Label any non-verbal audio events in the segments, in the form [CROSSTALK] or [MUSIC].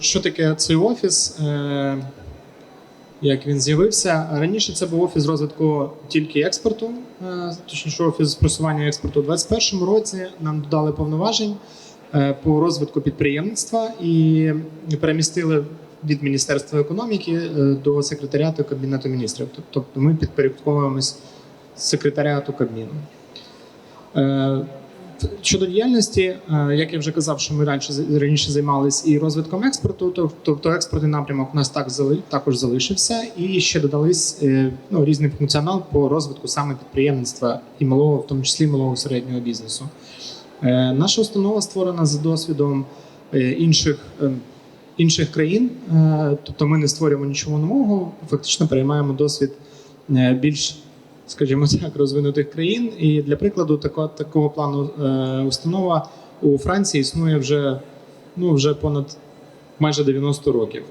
Що таке цей офіс? Е, Як він з'явився? Раніше це був офіс розвитку тільки експорту, е, точніше офіс просування експорту. У 2021 році нам додали повноважень е, по розвитку підприємництва і перемістили від Міністерства економіки до секретаріату Кабінету міністрів. Тобто ми підпорядковуємось секретаріату Кабміну. Щодо діяльності, е, як я вже казав, що ми раніше раніше займалися і розвитком експорту, то- тобто експортний напрямок у нас так також залишився, і ще додались е, ну, різний функціонал по розвитку саме підприємництва і малого, в тому числі малого середнього бізнесу. Е, Наша установа створена за досвідом інших. Інших країн, тобто ми не створюємо нічого нового, фактично переймаємо досвід більш скажімо так, розвинутих країн. І для прикладу, такого, такого плану е, установа у Франції існує вже, ну, вже понад майже 90 років.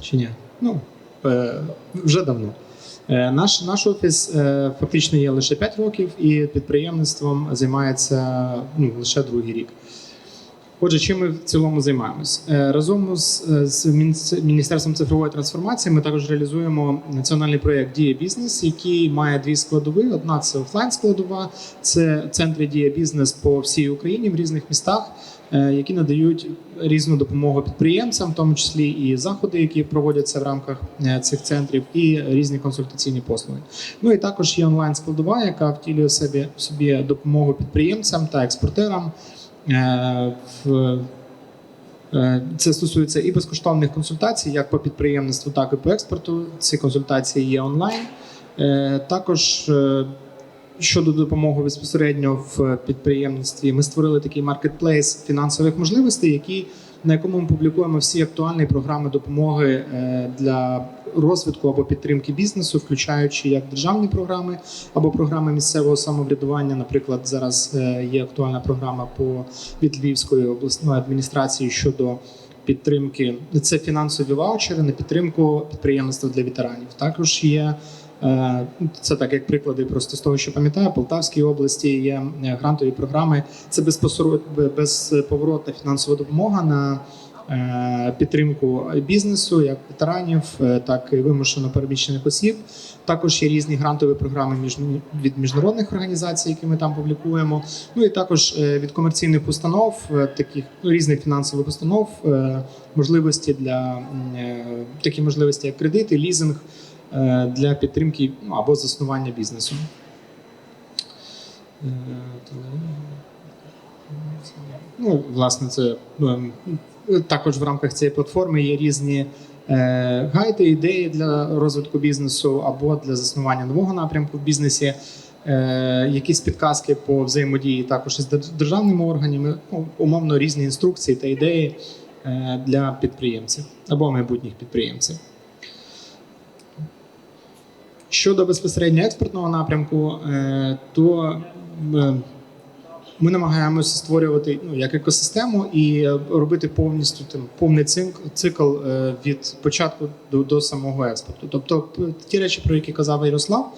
Чи ні? Ну, е, вже давно. Е, Наш, наш офіс фактично є лише 5 років, і підприємництвом займається ну, лише другий рік. Отже, чим ми в цілому займаємось? Е, Разом з, з Міністерством цифрової трансформації ми також реалізуємо національний проєкт Дія бізнес, який має дві складові. Одна це офлайн складова, це центри Дія бізнес по всій Україні в різних містах, е, які надають різну допомогу підприємцям, в тому числі і заходи, які проводяться в рамках е, цих центрів, і різні консультаційні послуги. Ну і також є онлайн складова, яка втілює в собі, собі допомогу підприємцям та експортерам. Е, Е, Це стосується і безкоштовних консультацій, як по підприємництву, так і по експорту. Ці консультації є онлайн. Е, Також щодо допомоги безпосередньо в підприємництві, ми створили такий маркетплейс фінансових можливостей, які, на якому ми публікуємо всі актуальні програми допомоги е, для розвитку або підтримки бізнесу, включаючи як державні програми або програми місцевого самоврядування. Наприклад, зараз е, є актуальна програма по від Львівської обласної адміністрації щодо підтримки. Це фінансові ваучери на підтримку підприємництва для ветеранів. Також є. Це так, як приклади, просто з того, що пам'ятаю, Полтавській області є е, грантові програми. Це безповоротна фінансова допомога на е, підтримку бізнесу, як ветеранів, е, так і вимушено переміщених осіб. Також є різні грантові програми від міжнародних організацій, які ми там публікуємо. Ну і також від комерційних установ, таких ну, різних фінансових установ, можливості для такі можливості, як кредити, лізинг для підтримки ну, або заснування бізнесу. Е, Ну, власне, це ну, також в рамках цієї платформи є різні е, гайди, ідеї для розвитку бізнесу або для заснування нового напрямку в бізнесі. Е, якісь підказки по взаємодії також із держ- державними органами, ну, умовно різні інструкції та ідеї е, для підприємців або майбутніх підприємців. Щодо безпосередньо експортного напрямку, е, то е, ми намагаємося створювати ну, як екосистему і робити повністю там, повний цикл, е, від початку до, до самого експорту. Тобто, ті речі, про які казав Ярослав,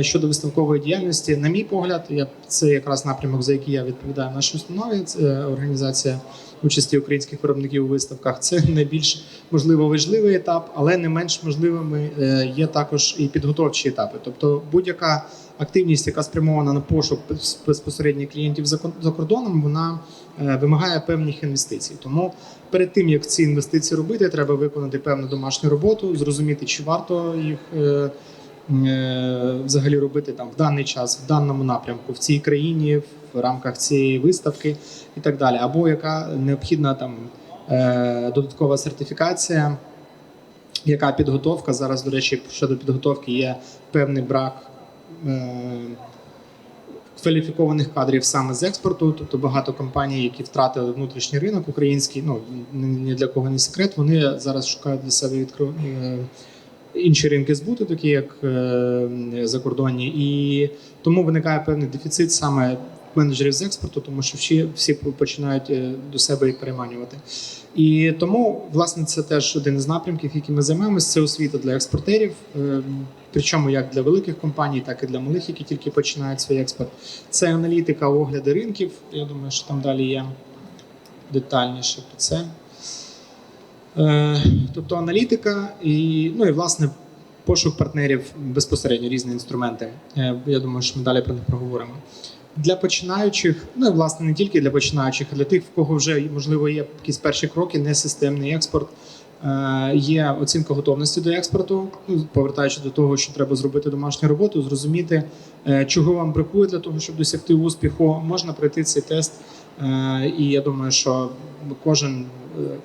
щодо виставкової діяльності, на мій погляд, я, це якраз напрямок, за який я відповідаю нашій установі. Це е, організація участі українських виробників у виставках. Це [LAUGHS] найбільш можливо важливий етап, але не менш можливими е, є також і підготовчі етапи. Тобто, будь-яка активність, яка спрямована на пошук без- безпосередньо клієнтів за кордоном, вона е, вимагає певних інвестицій. Тому перед тим як ці інвестиції робити, треба виконати певну домашню роботу, зрозуміти, чи варто їх. Е, Взагалі робити там в даний час, в даному напрямку, в цій країні, в рамках цієї виставки і так далі, або яка необхідна там е, додаткова сертифікація, яка підготовка зараз, до речі, щодо підготовки є певний брак е, кваліфікованих кадрів саме з експорту. Тобто багато компаній, які втратили внутрішній ринок український, ну ні для кого не секрет. Вони зараз шукають для себе відкро... е, інші ринки збуту, такі як е, закордонні, і тому виникає певний дефіцит саме менеджерів з експорту, тому що всі, всі починають е, до себе їх переманювати. І тому, власне, це теж один із напрямків, яким ми займаємося. Це освіта для експортерів, е, причому як для великих компаній, так і для малих, які тільки починають свій експорт. Це аналітика, огляди ринків. Я думаю, що там далі є детальніше про це. Е, Тобто аналітика і, ну, і власне пошук партнерів безпосередньо різні інструменти. Е, Я думаю, що ми далі про них проговоримо. Для починаючих, ну і власне не тільки для починаючих, а для тих, в кого вже можливо є якісь перші кроки, не системний експорт. Е, Є оцінка готовності до експорту, ну, повертаючись до того, що треба зробити домашню роботу, зрозуміти, е, чого вам бракує для того, щоб досягти успіху. Можна пройти цей тест. Е, І я думаю, що кожен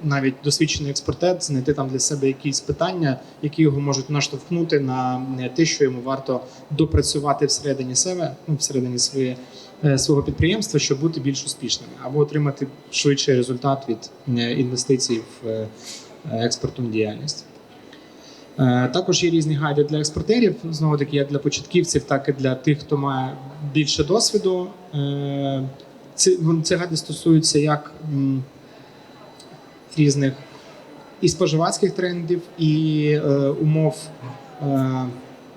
навіть досвідчений експортер знайти там для себе якісь питання, які його можуть наштовхнути на те, що йому варто допрацювати всередині себе, ну всередині своєї свого підприємства, щоб бути більш успішними, або отримати швидший результат від інвестицій в е, експортну діяльність. Е, Також є різні гайди для експортерів, знову таки, як для початківців, так і для тих, хто має більше досвіду. Е, Ці, ці гайди стосуються як різних і споживацьких трендів, і умов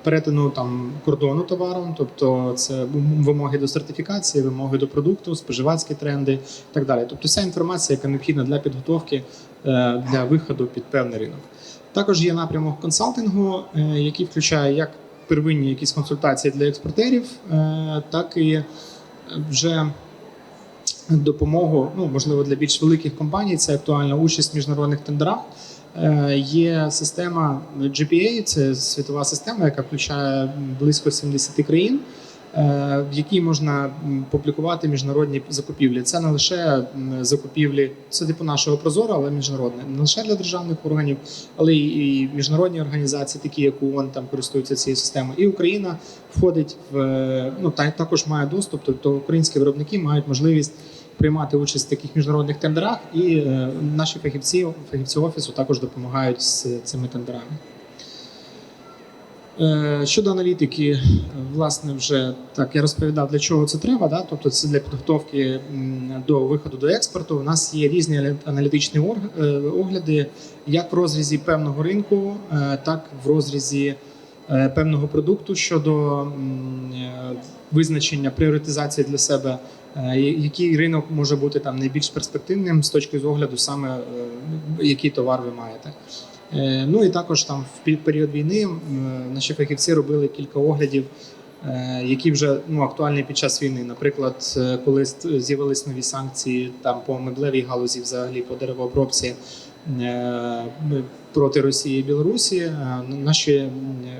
перетину там кордону товару, тобто це вимоги до сертифікації, вимоги до продукту, споживацькі тренди і так далі. Тобто вся інформація, яка необхідна для підготовки для виходу під певний ринок. Також є напрямок консалтингу, е, який включає як первинні якісь консультації для експортерів, е, так і вже допомогу, ну можливо, для більш великих компаній. Це актуальна участь в міжнародних тендерах. Е, Є система GPA, це світова система, яка включає близько 70 країн, е, в якій можна публікувати міжнародні закупівлі. Це не лише закупівлі, це типу нашого прозоро, але міжнародне. Не лише для державних органів, але і і міжнародні організації, такі як ООН, там користуються цією системою. І Україна входить в е, ну та також має доступ. Тобто українські виробники мають можливість приймати участь в таких міжнародних тендерах, і е, наші фахівці, фахівці офісу також допомагають з цими тендерами. Е, Щодо аналітики, власне, вже так я розповідав, для чого це треба. Да? Тобто, це для підготовки до виходу до експорту. У нас є різні аналітичні е, огляди, як в розрізі певного ринку, е, так в розрізі певного продукту щодо визначення пріоритизації для себе, який ринок може бути там найбільш перспективним з точки огляду, саме який товар ви маєте. Е, Ну і також там в період війни наші фахівці робили кілька оглядів, е, які вже ну, актуальні під час війни. Наприклад, е, коли з'явились нові санкції там по меблевій галузі, взагалі по деревообробці проти Росії і Білорусі, наші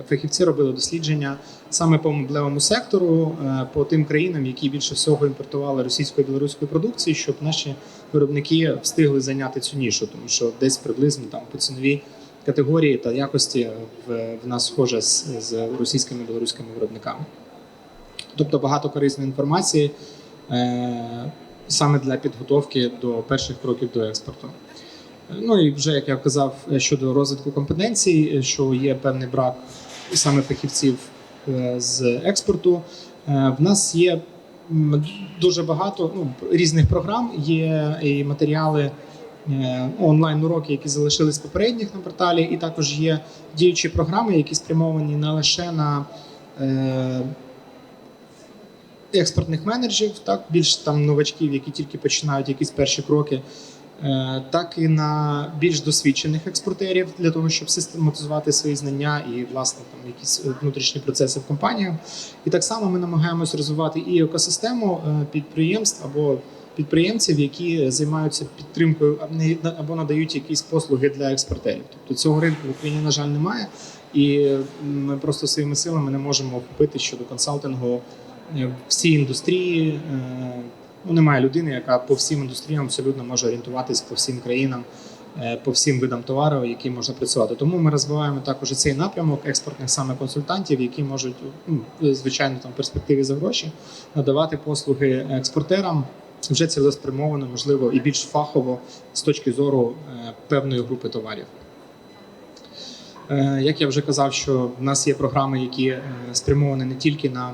фахівці робили дослідження саме по меблевому сектору, по тим країнам, які більше всього імпортували російської білоруської продукції, щоб наші виробники встигли зайняти цю нішу, тому що десь приблизно там по ціновій категорії та якості в, в нас схоже з, з російськими білоруськими виробниками. Тобто багато корисної інформації е, саме для підготовки до перших кроків до експорту. Ну і вже як я казав е, щодо розвитку компетенцій, е, що є певний брак саме фахівців е, з експорту. Е, В нас є дуже багато ну, різних програм, є і матеріали е, онлайн уроки, які залишились попередніх на порталі, і також є діючі програми, які спрямовані не лише на е, експортних менеджерів, так більш там новачків, які тільки починають якісь перші кроки. Е, Так і на більш досвідчених експортерів для того, щоб систематизувати свої знання і власне там якісь е, внутрішні процеси в компаніях. І так само ми намагаємось розвивати і екосистему е, підприємств або підприємців, які займаються підтримкою або надають якісь послуги для експортерів. Тобто цього ринку в Україні, на жаль, немає, і ми просто своїми силами не можемо охопити щодо консалтингу всі індустрії. Ну, немає людини, яка по всім індустріям абсолютно може орієнтуватись по всім країнам, е, по всім видам товару, які можна працювати. Тому ми розвиваємо також і цей напрямок експортних саме консультантів, які можуть ну, звичайно там в перспективі за гроші надавати послуги експортерам. Вже цілеспрямовано, можливо, і більш фахово з точки зору е, певної групи товарів. Е, Як я вже казав, що в нас є програми, які спрямовані не тільки на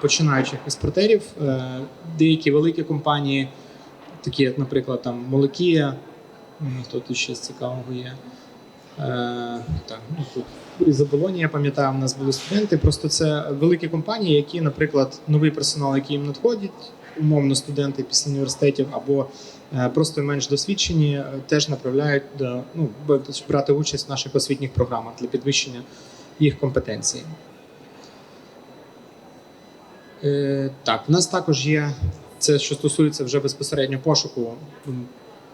починаючих експортерів, Е, деякі великі компанії, такі як, наприклад, там Молокія, хто тут ще з цікавого є. Е, Так, ну, тут із оболоні, я пам'ятаю, у нас були студенти. Просто це великі компанії, які, наприклад, новий персонал, який їм надходить, умовно студенти після університетів або е, просто менш досвідчені, е, теж направляють до ну, брати участь в наших освітніх програмах для підвищення їх компетенції. Е, Так, в нас також є це, що стосується вже безпосередньо пошуку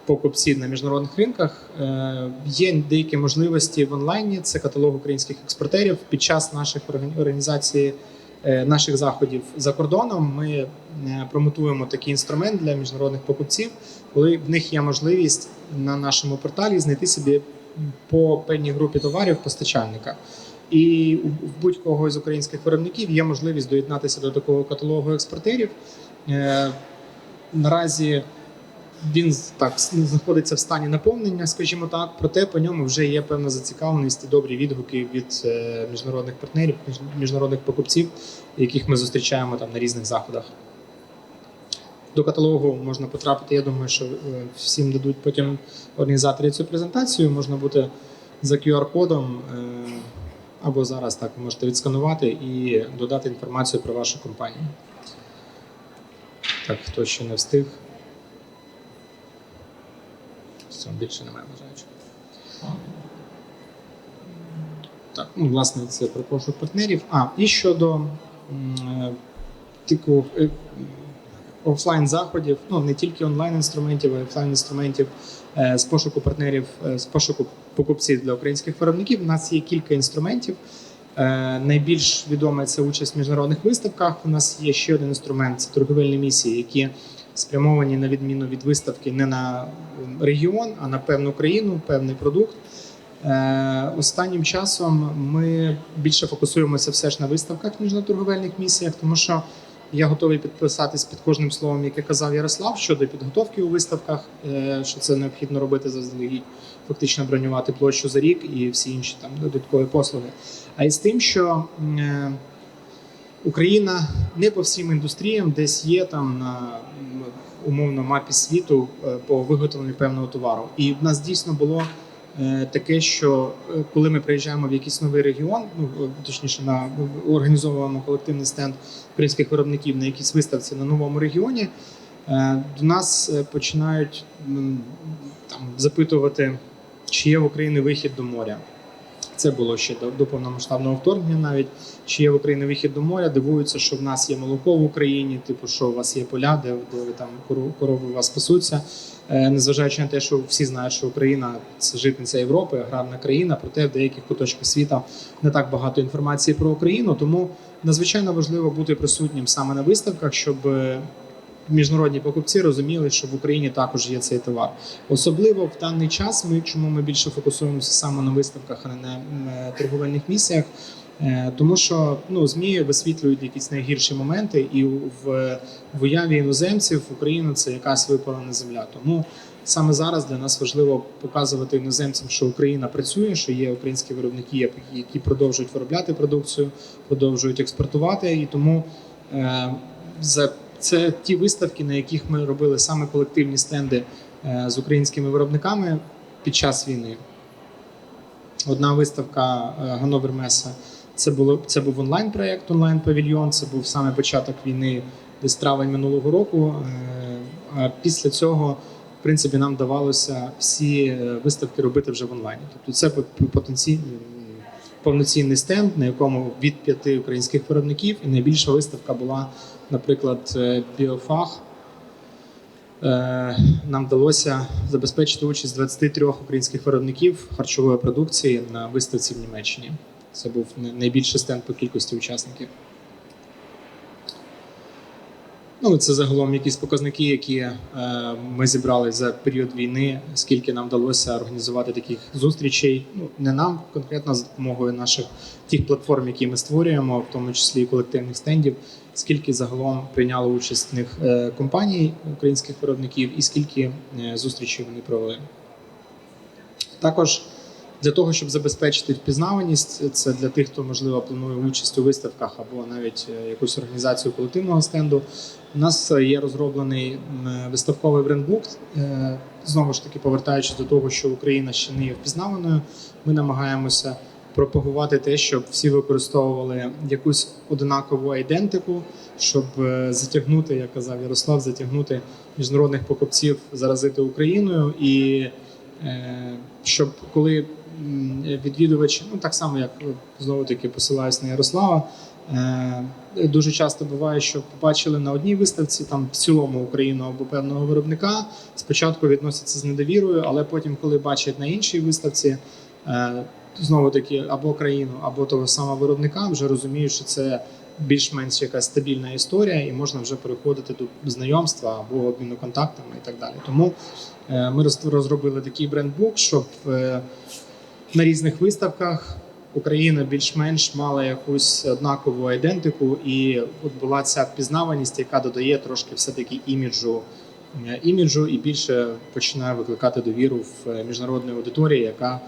покупців на міжнародних ринках. Е, Є деякі можливості в онлайні. Це каталог українських експортерів. Під час наших органі- організації е, наших заходів за кордоном ми промотуємо такий інструмент для міжнародних покупців, коли в них є можливість на нашому порталі знайти собі по певній групі товарів постачальника. І в будь-кого з українських виробників є можливість доєднатися до такого каталогу експортерів. Е, Наразі він так знаходиться в стані наповнення, скажімо так, проте по ньому вже є певна зацікавленість і добрі відгуки від е, міжнародних партнерів, міжнародних покупців, яких ми зустрічаємо там на різних заходах. До каталогу можна потрапити. Я думаю, що е, всім дадуть потім організатори цю презентацію. Можна бути за QR-кодом або зараз так ви можете відсканувати і додати інформацію про вашу компанію. Так, хто ще не встиг. Все, більше немає бажаючих. Так, ну, власне, це про пошук партнерів. А, і щодо е, типу е, офлайн заходів, ну не тільки онлайн інструментів, а й офлайн інструментів е, з пошуку партнерів, е, з пошуку покупців для українських виробників. У нас є кілька інструментів. Е, Найбільш відоме це участь в міжнародних виставках. У нас є ще один інструмент це торговельні місії, які спрямовані на відміну від виставки не на регіон, а на певну країну, певний продукт. Останнім часом ми більше фокусуємося все ж на виставках, ніж на торговельних місіях, тому що я готовий підписатись під кожним словом, яке казав Ярослав щодо підготовки у виставках, е, що це необхідно робити заздалегідь, фактично бронювати площу за рік і всі інші там додаткові послуги. А й з тим, що е, Україна не по всім індустріям десь є там на умовно мапі світу е, по виготовленню певного товару. І в нас дійсно було таке, що е, коли ми приїжджаємо в якийсь новий регіон, ну е, точніше на організовуємо колективний стенд українських виробників на якійсь виставці на новому регіоні, е, до нас е, починають там запитувати, чи є в Україні вихід до моря. Це було ще до, до повномасштабного вторгнення, навіть чи є в Україні вихід до моря. Дивуються, що в нас є молоко в Україні, типу, що у вас є поля, де, де ви там корови у вас пасуться. Е, Незважаючи на те, що всі знають, що Україна це житниця Європи, аграрна країна, проте в деяких куточках світа не так багато інформації про Україну. Тому надзвичайно важливо бути присутнім саме на виставках, щоб е, міжнародні покупці розуміли, що в Україні також є цей товар. Особливо в даний час ми чому ми більше фокусуємося саме на виставках, а не на е, торговельних місіях. Е, Тому що ну змі висвітлюють якісь найгірші моменти, і в, уяві іноземців Україна це якась випалена земля. Тому саме зараз для нас важливо показувати іноземцям, що Україна працює, що є українські виробники, які продовжують виробляти продукцію, продовжують експортувати. І тому е, за це ті виставки, на яких ми робили саме колективні стенди е, з українськими виробниками під час війни. Одна виставка е, Ганновер Меса. Це було це був онлайн проєкт, онлайн павільйон. Це був саме початок війни, десь травень минулого року. Е, А після цього, в принципі, нам вдавалося всі виставки робити вже в онлайні. Тобто, це потенційний повноцінний стенд, на якому від п'яти українських виробників, і найбільша виставка була, наприклад, е, Біофах. Е, Нам вдалося забезпечити участь 23 українських виробників харчової продукції на виставці в Німеччині. Це був найбільший стенд по кількості учасників. Ну, це загалом якісь показники, які е, ми зібрали за період війни, скільки нам вдалося організувати таких зустрічей. Ну, не нам конкретно за допомогою наших тих платформ, які ми створюємо, в тому числі і колективних стендів, скільки загалом прийняло участь в них е, компаній українських виробників, і скільки е, зустрічей вони провели. Також для того, щоб забезпечити впізнаваність, це для тих, хто можливо планує участь у виставках або навіть е, якусь організацію колективного стенду. У нас є розроблений виставковий брендбук. Е, Знову ж таки, повертаючись до того, що Україна ще не є впізнаваною, ми намагаємося пропагувати те, щоб всі використовували якусь однакову айдентику, щоб е, затягнути, як казав Ярослав, затягнути міжнародних покупців, заразити Україною і щоб коли м, відвідувачі, ну так само як знову таки посилаюсь на Ярослава. е, Дуже часто буває, що побачили на одній виставці там в цілому Україну або певного виробника. Спочатку відносяться з недовірою, але потім, коли бачать на іншій виставці, е, знову таки або країну, або того самого виробника, вже розуміють, що це більш-менш якась стабільна історія, і можна вже переходити до знайомства або обміну контактами і так далі. Тому е, ми розробили такий брендбук, щоб е, на різних виставках Україна більш-менш мала якусь однакову айдентику, і от була ця впізнаваність, яка додає трошки все-таки іміджу. е, Іміджу і більше починає викликати довіру в е, міжнародній аудиторії, яка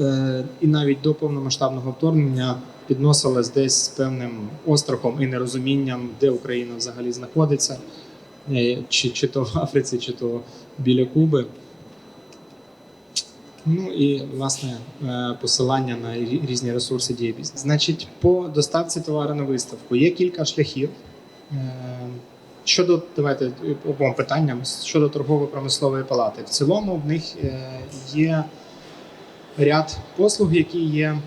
е, і навіть до повномасштабного вторгнення підносилась десь з певним острахом і нерозумінням, де Україна взагалі знаходиться, чи, чи то в Африці, чи то біля Куби. Ну і власне е, посилання на різні ресурси бізнесу. Значить, по доставці товару на виставку є кілька шляхів. Е, Щодо давайте обом питанням щодо торгово-промислової палати. В цілому в них е, є ряд послуг, які є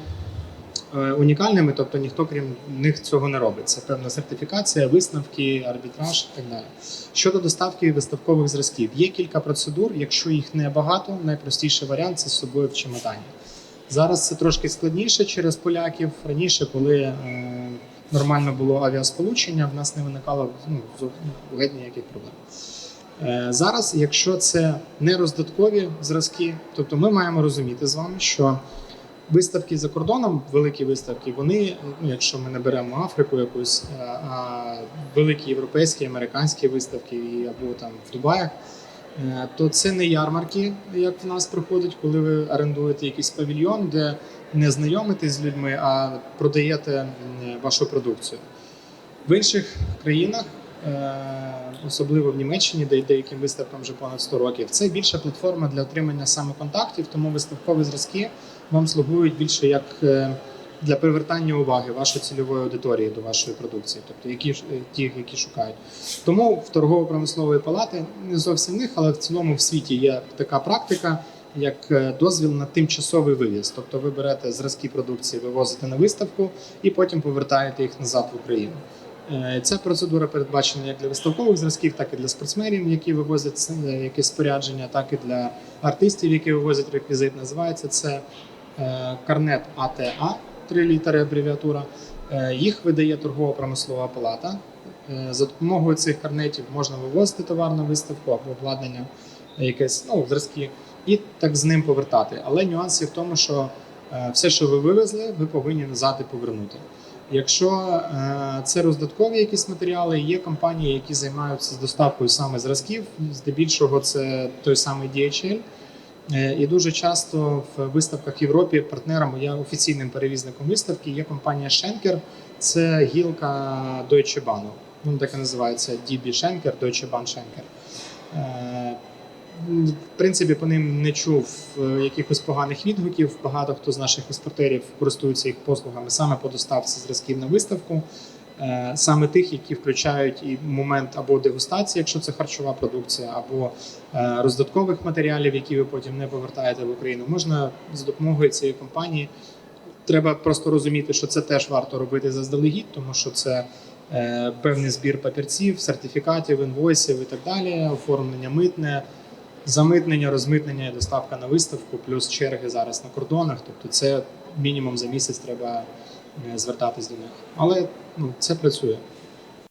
унікальними, тобто ніхто крім них цього не робить. Це певна сертифікація, висновки, арбітраж і так далі. Щодо доставки виставкових зразків, є кілька процедур. Якщо їх не багато, найпростіший варіант це з собою в чемодані. Зараз це трошки складніше через поляків. Раніше, коли е, нормально було авіасполучення, в нас не виникало ну, геть ніяких проблем. Е, зараз, якщо це не роздаткові зразки, тобто ми маємо розуміти з вами, що виставки за кордоном, великі виставки, вони, ну, якщо ми не беремо Африку якусь, е, а великі європейські, американські виставки або там в Дубаях, е, то це не ярмарки, як в нас проходить, коли ви орендуєте якийсь павільйон, де не знайомитесь з людьми, а продаєте вашу продукцію. В інших країнах, е, особливо в Німеччині, де деяким виставкам вже понад 100 років, це більша платформа для отримання саме контактів, тому виставкові зразки вам слугують більше як е, для привертання уваги вашої цільової аудиторії до вашої продукції, тобто які е, ті, які шукають. Тому в торгово-промислової палати не зовсім них, але в цілому в світі є така практика. Як е, дозвіл на тимчасовий вивіз, тобто ви берете зразки продукції, вивозите на виставку і потім повертаєте їх назад в Україну. Ця процедура передбачена як для виставкових зразків, так і для спортсменів, які вивозять якесь спорядження, так і для артистів, які вивозять реквізит. Називається це карнет АТА, три літери абревіатура. Е, Їх видає торгово-промислова палата. Е, За допомогою цих карнетів можна вивозити товар на виставку або обладнання, е, якесь ну, зразки, і так з ним повертати. Але нюанс є в тому, що е, все, що ви вивезли, ви повинні назад і повернути. Якщо е, це роздаткові якісь матеріали, є компанії, які займаються з доставкою саме зразків. Здебільшого це той самий DHL. Е, І дуже часто в виставках Європі партнером я офіційним перевізником виставки є компанія Schenker. Це гілка Deutsche Bahn. Вона так і називається DB Schenker, Deutsche Bahn Schenker. Е, В принципі, по ним не чув е, якихось поганих відгуків. Багато хто з наших експортерів користуються їх послугами саме по доставці зразків на виставку, саме тих, які включають і момент або дегустації, якщо це харчова продукція, або е, роздаткових матеріалів, які ви потім не повертаєте в Україну. Можна за допомогою цієї компанії. Треба просто розуміти, що це теж варто робити заздалегідь, тому що це е, певний збір папірців, сертифікатів, інвойсів і так далі, оформлення митне, замитнення, розмитнення і доставка на виставку, плюс черги зараз на кордонах. Тобто, це мінімум за місяць треба е, звертатись до них. Але ну, це працює.